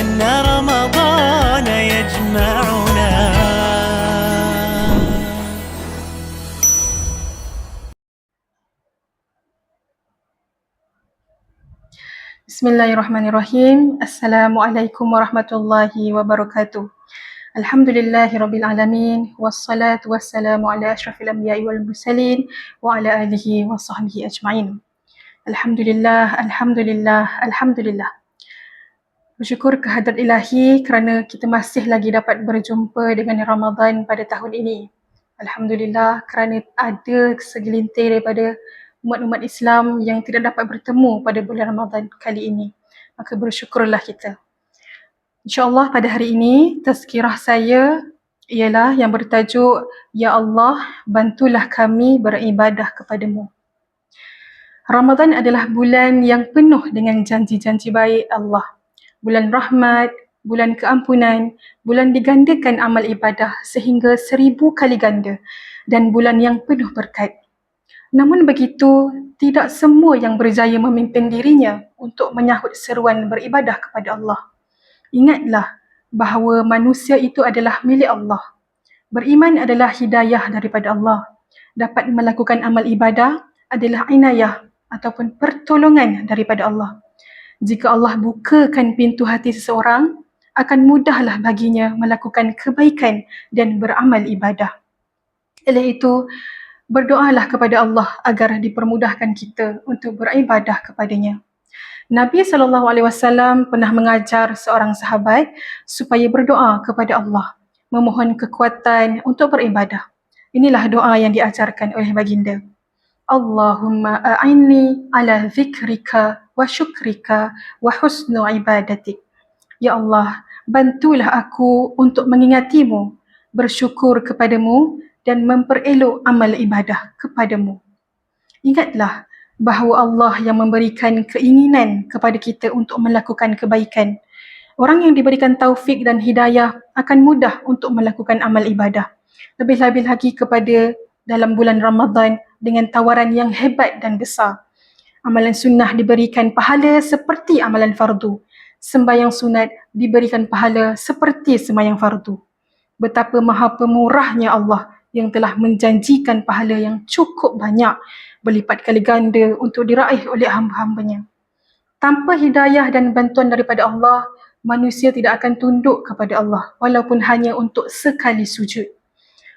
أن رمضان يجمعنا. بسم الله الرحمن الرحيم. السلام عليكم ورحمة الله وبركاته. الحمد لله رب العالمين والصلاة والسلام على أشرف الأنبياء والمرسلين وعلى آله وصحبه أجمعين. الحمد لله الحمد لله الحمد لله. Bersyukur kehadrat ilahi kerana kita masih lagi dapat berjumpa dengan Ramadan pada tahun ini. Alhamdulillah kerana ada segelintir daripada umat-umat Islam yang tidak dapat bertemu pada bulan Ramadan kali ini. Maka bersyukurlah kita. InsyaAllah pada hari ini tazkirah saya ialah yang bertajuk Ya Allah bantulah kami beribadah kepadamu. Ramadan adalah bulan yang penuh dengan janji-janji baik Allah. Bulan rahmat, bulan keampunan, bulan digandakan amal ibadah sehingga seribu kali ganda dan bulan yang penuh berkat. Namun begitu, tidak semua yang berjaya memimpin dirinya untuk menyahut seruan beribadah kepada Allah. Ingatlah bahawa manusia itu adalah milik Allah. Beriman adalah hidayah daripada Allah. Dapat melakukan amal ibadah adalah inayah ataupun pertolongan daripada Allah. Jika Allah bukakan pintu hati seseorang, akan mudahlah baginya melakukan kebaikan dan beramal ibadah. Oleh itu, berdoalah kepada Allah agar dipermudahkan kita untuk beribadah kepadanya. Nabi SAW pernah mengajar seorang sahabat supaya berdoa kepada Allah, memohon kekuatan untuk beribadah. Inilah doa yang diajarkan oleh baginda. Allahumma a'inni ala zikrika wa syukrika wa husnu ibadatik. Ya Allah, bantulah aku untuk mengingatimu, bersyukur kepadamu dan memperelok amal ibadah kepadamu. Ingatlah bahawa Allah yang memberikan keinginan kepada kita untuk melakukan kebaikan. Orang yang diberikan taufik dan hidayah akan mudah untuk melakukan amal ibadah. Lebih-lebih lagi kepada dalam bulan Ramadan dengan tawaran yang hebat dan besar. Amalan sunnah diberikan pahala seperti amalan fardu. Sembayang sunat diberikan pahala seperti sembayang fardu. Betapa maha pemurahnya Allah yang telah menjanjikan pahala yang cukup banyak berlipat kali ganda untuk diraih oleh hamba-hambanya. Tanpa hidayah dan bantuan daripada Allah, manusia tidak akan tunduk kepada Allah walaupun hanya untuk sekali sujud.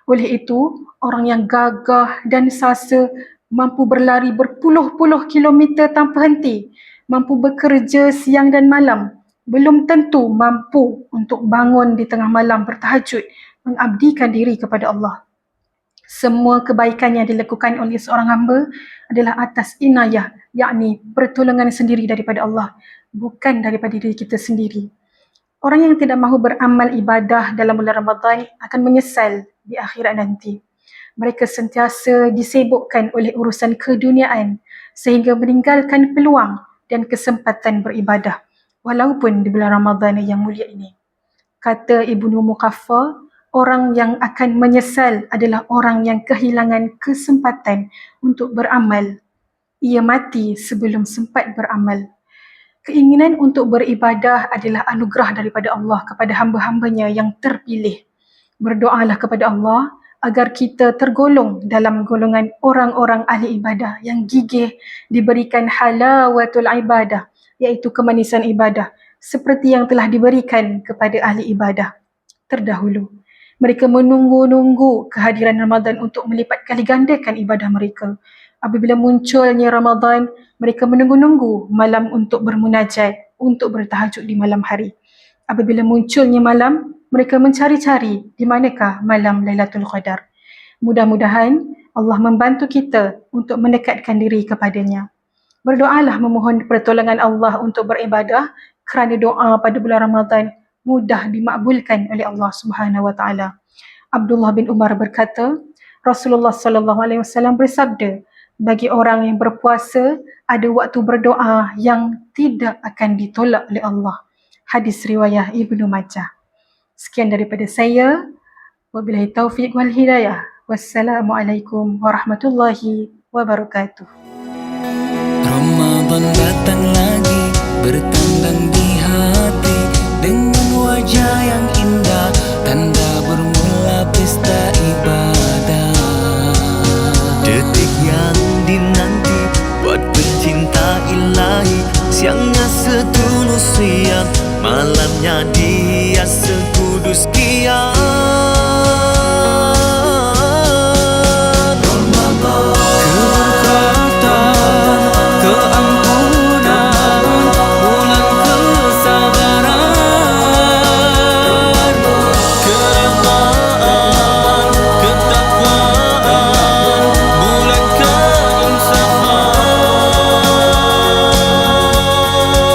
Oleh itu, orang yang gagah dan sasa mampu berlari berpuluh-puluh kilometer tanpa henti, mampu bekerja siang dan malam, belum tentu mampu untuk bangun di tengah malam bertahajud, mengabdikan diri kepada Allah semua kebaikan yang dilakukan oleh seorang hamba adalah atas inayah, yakni pertolongan sendiri daripada Allah, bukan daripada diri kita sendiri. Orang yang tidak mahu beramal ibadah dalam bulan Ramadan akan menyesal di akhirat nanti. Mereka sentiasa disibukkan oleh urusan keduniaan sehingga meninggalkan peluang dan kesempatan beribadah walaupun di bulan Ramadan yang mulia ini. Kata Ibnu Muqaffa, orang yang akan menyesal adalah orang yang kehilangan kesempatan untuk beramal. Ia mati sebelum sempat beramal. Keinginan untuk beribadah adalah anugerah daripada Allah kepada hamba-hambanya yang terpilih. Berdoalah kepada Allah agar kita tergolong dalam golongan orang-orang ahli ibadah yang gigih diberikan halawatul ibadah iaitu kemanisan ibadah seperti yang telah diberikan kepada ahli ibadah terdahulu mereka menunggu-nunggu kehadiran Ramadan untuk melipat kali gandakan ibadah mereka. Apabila munculnya Ramadan, mereka menunggu-nunggu malam untuk bermunajat, untuk bertahajud di malam hari. Apabila munculnya malam, mereka mencari-cari di manakah malam Lailatul Qadar. Mudah-mudahan Allah membantu kita untuk mendekatkan diri kepadanya. Berdoalah memohon pertolongan Allah untuk beribadah kerana doa pada bulan Ramadan mudah dimakbulkan oleh Allah Subhanahu wa taala. Abdullah bin Umar berkata, Rasulullah sallallahu alaihi wasallam bersabda, bagi orang yang berpuasa ada waktu berdoa yang tidak akan ditolak oleh Allah. Hadis riwayat Ibnu Majah. Sekian daripada saya. Wabillahi taufiq wal hidayah. Wassalamualaikum warahmatullahi wabarakatuh. Ramadan datang lagi bertandang di hati dengan wajah yang indah tanda bermula pesta ibadah Detik yang dinanti buat pecinta ilahi Siangnya setulus siang, malamnya dia